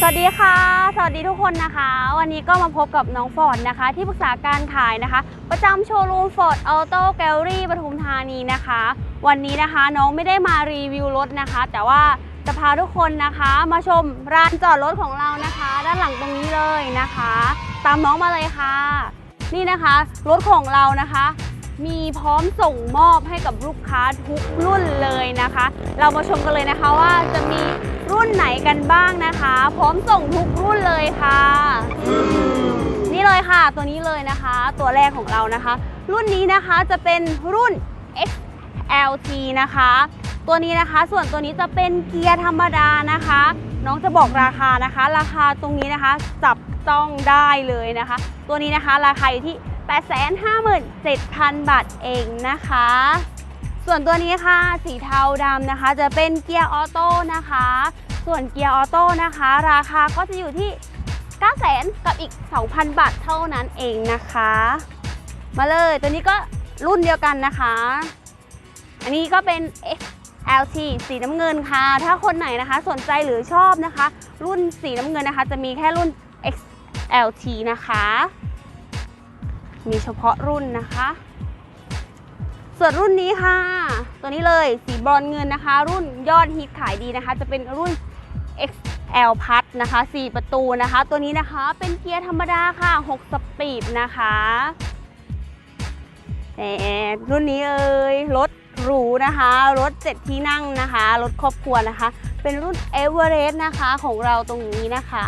สวัสดีค่ะ สวัสดีทุกคนนะคะ วันนี้ก็มาพบกับน้องฟอร์ดนะคะ ที่ปรึกษาการขายนะคะ ประจำโชว์รูมฟอร์ดออโต้แกลลี่ปทุมธานีนะคะ วันนี้นะคะน้องไม่ได้มารีวิวรถนะคะ แต่ว่าจะพาทุกคนนะคะ มาชมร้านจอดรถของเรานะคะ ด้านหลังตรงนี้เลยนะคะ ตามน้องมาเลยค่ะ นี่นะคะ รถของเรานะคะ มีพร้อมส่งมอบให้กับลูกค้าทุกรุ่นเลยนะคะ เรามาชมกันเลยนะคะว่าจะมีรุ่นไหนกันบ้างนะคะ พร้อมส่งทุกรุ่นเลยค่ะ นี่เลยค่ะ ตัวนี้เลยนะคะ ตัวแรกของเรานะคะ รุ่นนี้นะคะจะเป็นรุ่น XLT นะคะ ตัวนี้นะคะ ส่วนตัวนี้จะเป็นเกียร์ธรรมดานะคะ น้องจะบอกราคานะคะ ราคาตรงนี้นะคะ จับต้องได้เลยนะคะ ตัวนี้นะคะราคาอยู่ที่ 857,000 บาทเองนะคะ ส่วนตัวนี้ค่ะ สีเทาดำนะคะ จะเป็นเกียร์ออโต้นะคะ ส่วนเกียร์ออโต้นะคะ ราคาก็จะอยู่ที่ 900,000 กับอีก 2,000 บาทเท่านั้นเองนะคะ มาเลยตัวนี้ก็รุ่นเดียวกันนะคะ อันนี้ก็เป็น XLT สีน้ำเงินค่ะ ถ้าคนไหนนะคะสนใจหรือชอบนะคะ รุ่นสีน้ำเงินนะคะ จะมีแค่รุ่น XLT นะคะ มีเฉพาะรุ่นนะคะ ส่วนรุ่นนี้ค่ะ ตัวนี้เลยสีบรอนเงินนะคะ รุ่นยอดฮิตขายดีนะคะ จะเป็นรุ่น XL พัดนะคะ 4 ประตูนะคะ ตัวนี้นะคะเป็นเกียร์ธรรมดาค่ะ 6 สปีดนะคะแต่รุ่นนี้เอ่ยรถหรูนะคะ รถ 7 ที่นั่งนะคะ รถครอบครัวนะคะ เป็นรุ่น e v e r e s t นะคะของเราตรงนี้นะคะ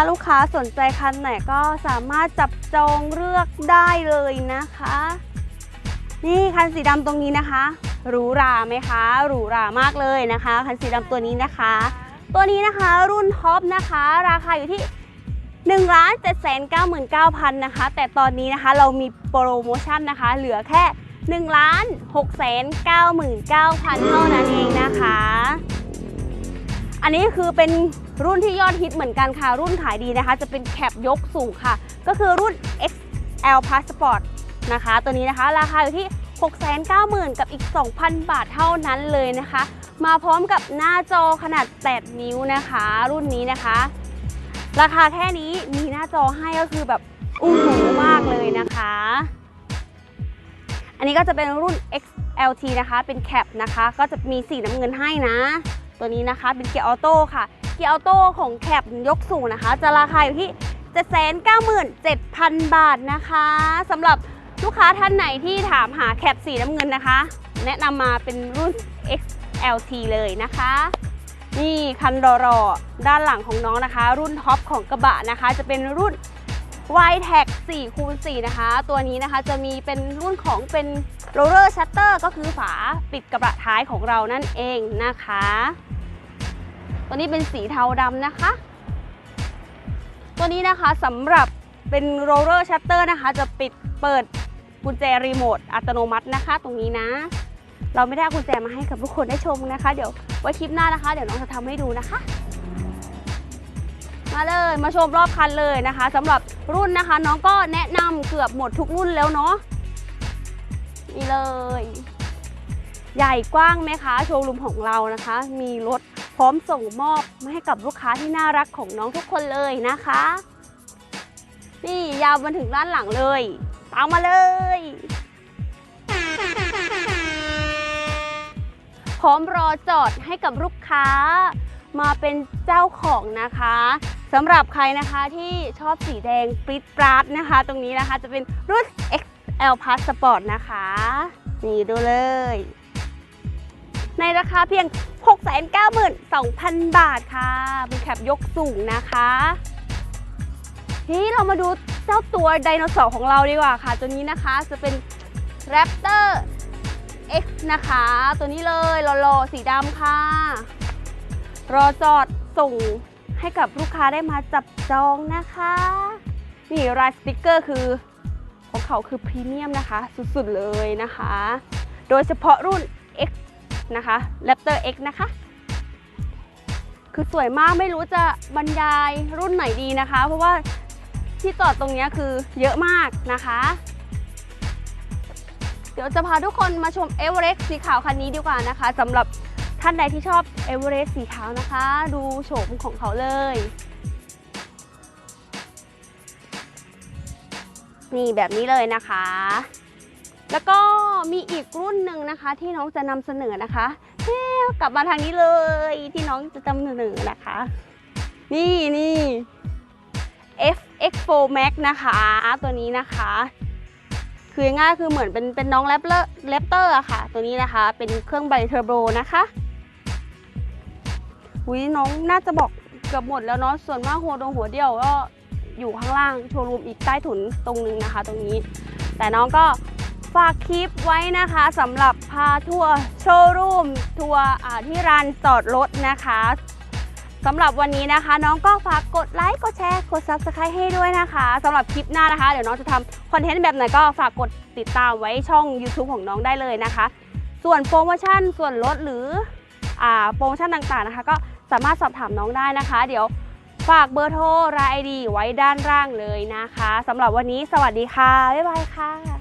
ถ้าลูกค้าสนใจคันไหนก็สามารถจับจองเลือกได้เลยนะคะ นี่คันสีดำตรงนี้นะคะหรูหราไหมคะหรูหรามากเลยนะคะ คันสีดำตัวนี้นะคะ ตัวนี้นะคะรุ่นท็อปนะคะ ราคาอยู่ที่1 7 9 9 0 0 0นะคะ แต่ตอนนี้นะคะเรามีโปรโมชั่นนะคะ เหลือแค่1 6 9 9 0 0 0เท่านั้นเองนะคะ อันนี้คือเป็นรุ่นที่ยอดฮิตเหมือนกันค่ะ รุ่นขายดีนะคะ จะเป็นแคปยกสูงค่ะ ก็คือรุ่น XL Passport นะคะ ตัวนี้นะคะ ราคาอยู่ที่ 690,000 กับอีก 2,000 บาทเท่านั้นเลยนะคะ มาพร้อมกับหน้าจอขนาด 8 นิ้วนะคะ รุ่นนี้นะคะ ราคาแค่นี้มีหน้าจอให้ก็คือแบบอู้หูมากเลยนะคะ อันนี้ก็จะเป็นรุ่น XLT นะคะ เป็นแคปนะคะ ก็จะมีสีน้ำเงินให้นะ ตัวนี้นะคะเป็นเกียร์ออโต้ค่ะ เกียร์ออโต้ของแคปยกสูงนะคะ จะราคาอยู่ที่ 797,000 บาทนะคะสำหรับลูกค้าท่านไหนที่ถามหาแคปสีน้ำเงินนะคะ แนะนำมาเป็นรุ่น XLT เลยนะคะ นี่คันรอรอด้านหลังของน้องนะคะ รุ่นท็อปของกระบะนะคะ จะเป็นรุ่น y t e c 4คูณ4นะคะ ตัวนี้นะคะจะมีเป็นรุ่นของเป็น roller shutter ก็คือฝาปิดกระบะท้ายของเรานั่นเองนะคะ ตัวนี้เป็นสีเทาดำนะคะ ตัวนี้นะคะสำหรับเป็น roller shutter นะคะ จะปิดเปิดกุญแจรีโมทอัตโนมัตินะคะ ตรงนี้นะ เราไม่ได้กุญแจมาให้กับทุกคนได้ชมนะคะ เดี๋ยวไว้คลิปหน้านะคะ เดี๋ยวน้องจะทำให้ดูนะคะ มาเลยมาชมรอบคันเลยนะคะสำหรับรุ่นนะคะ น้องก็แนะนำเกือบหมดทุกรุ่นแล้วเนาะนี่เลย ใหญ่กว้างไหมคะโชว์รูมของเรานะคะ มีรถพร้อมส่งมอบมาให้กับลูกค้าที่น่ารักของน้องทุกคนเลยนะคะ นี่ยาวมาถึงด้านหลังเลย ตามมาเลยพร้อมรอจอดให้กับลูกค้ามาเป็นเจ้าของนะคะ สำหรับใครนะคะที่ชอบสีแดงปริ๊ดปราดนะคะ ตรงนี้นะคะจะเป็นรุ่น XL Passport นะคะ นี่ดูเลย ในราคาเพียง 692,000 บาทค่ะเป็นแคปยกสูงนะคะทีนี้เรามาดูเจ้าตัวไดโนเสาร์ของเราดีกว่าค่ะ ตัวนี้นะคะจะเป็น Raptor X นะคะ ตัวนี้เลยหล่อๆสีดำค่ะ รอจอดส่ง ให้กับลูกค้าได้มาจับจองนะคะ นี่รายสติกเกอร์คือของเขาคือพรีเมียมนะคะ สุดๆเลยนะคะ โดยเฉพาะรุ่น X นะคะ Raptor X นะคะ คือสวยมากไม่รู้จะบรรยายรุ่นไหนดีนะคะ เพราะว่าที่จอดตรงนี้คือเยอะมากนะคะ เดี๋ยวจะพาทุกคนมาชมเอเวอเรสต์สีขาวคันนี้ดีกว่านะคะสำหรับ ท่านใดที่ชอบเอเวอเรสต์สีขาวนะคะ ดูโฉมของเขาเลย นี่แบบนี้เลยนะคะ แล้วก็มีอีกรุ่นหนึ่งนะคะ ที่น้องจะนำเสนอนะคะเอ๊ะกลับมาทางนี้เลยที่น้องจะนำเสนอนะคะ นี่นี่ FX4 Max นะคะ ตัวนี้นะคะ คือง่ายคือเหมือนเป็นเป็นน้องแรปเลอร์แรปเตอร์อะค่ะ ตัวนี้นะคะ เป็นเครื่องไบเทอร์โบนะคะ หุยน้องน่าจะบอกเกือบหมดแล้วเนาะส่วนมากหัวดงหัวเดียวก็อยู่ข้างล่างโชว์รูมอีกใต้ถุนตรงนึงนะคะ ตรงนี้ แต่น้องก็ฝากคลิปไว้นะคะสำหรับพาทัวร์โชว์รูมทัวร์ที่ร้านจอดรถนะคะสำหรับวันนี้นะคะ น้องก็ฝากกดไลค์กดแชร์กด Subscribe ให้ด้วยนะคะสำหรับคลิปหน้านะคะ เดี๋ยวน้องจะทำคอนเทนต์แบบไหนก็ฝากกดติดตามไว้ช่อง YouTube ของน้องได้เลยนะคะ ส่วนโปรโมชั่นส่วนลดหรือ โปรโมชั่นต่างๆนะคะ ก็สามารถสอบถามน้องได้นะคะ เดี๋ยวฝากเบอร์โทรรายไอดีไว้ด้านล่างเลยนะคะสำหรับวันนี้สวัสดีค่ะ บ๊ายบายค่ะ